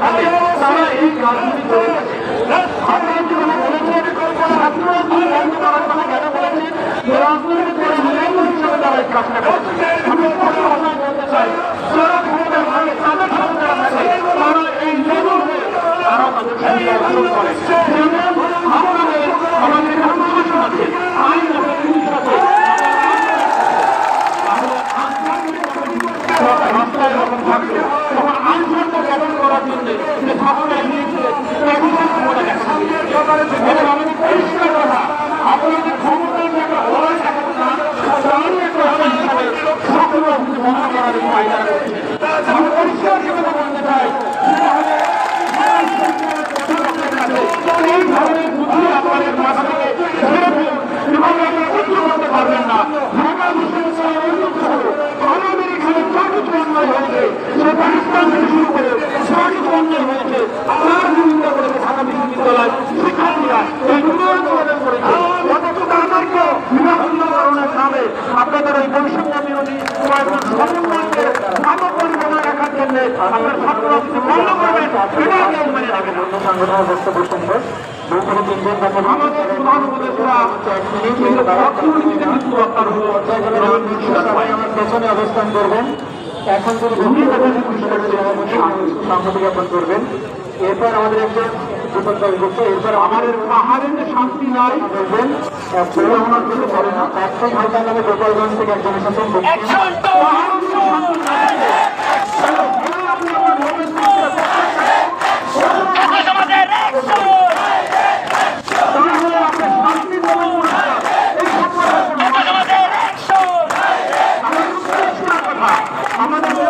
থাকে তারা এই রাজনীতি করে থাকে আপনি যেখানে বলেছেন ছাত্র রাজনীতি বন্ধ করার কথা কেন বলেছেন রাজনীতি করে নির্বাচন হিসেবে তারা এই কাজটা করছে আমি স্পষ্ট বলতে চাই যারা ক্ষমতায় থাকে তাদের ক্ষমতা থাকে তারা এই নিয়মে তারা তাদের ভূমিকা পালন করে আমাদের আমাদের কনস্টিটিউশন আছে আইন আছে পুলিশ আছে রাস্তায় যখন থাকবে তখন আইন শর্ত পালন করার জন্য যে ছাত্ররা নিয়েছিলেন এগুলো ক্ষমতা দেখা এবং আমাদের পরিষ্কার কথা আপনাদের ক্ষমতার জায়গা ওরাই দেখাবো না তারই একটা অংশ হিসাবে ছাত্র রাজনীতি বন্ধ করার জন্য আইন করছে আমি পরিষ্কার কথা বলতে চাই সেটা হলে এই ধরনের বুদ্ধি আপনাদের মাথা থেকে ছেড়ে ফেলুন এবং আপনারা সহ্য করতে পারবেন না ঢাকা বিশ্ববিদ্যালয়ের উন্নত হলো আমাদের এখানে যা কিছু অন্যায় হয়েছে সে পাকিস্তান থেকে শুরু করে যা কিছু অন্যায় হয়েছে তার বিরোধিতা করেছে ঢাকা বিশ্ববিদ্যালয় শিক্ষার্থীরা এই উন্নয়ন প্রদান করেছে অথচ তাদেরকে বিনামূল্যকরণের নামে আপনাদের এই বৈষম্য বিরোধী কয়েকজন সমন্বয়কে বজায় রাখার জন্য আপনার ছাত্র রাজনীতি বন্ধ করবেন। এটা কেউ মেনে নেবে না সংগঠনের বক্তব্য দুপুরে আমাদের প্রধান উপদেষ্টা এরপর আমাদের একজন আমাদের পাহাড়ের শান্তি নাই একজন আমার কিছু করে না একশন হালকা নামে গোপালগঞ্জ থেকে একজন আমাদের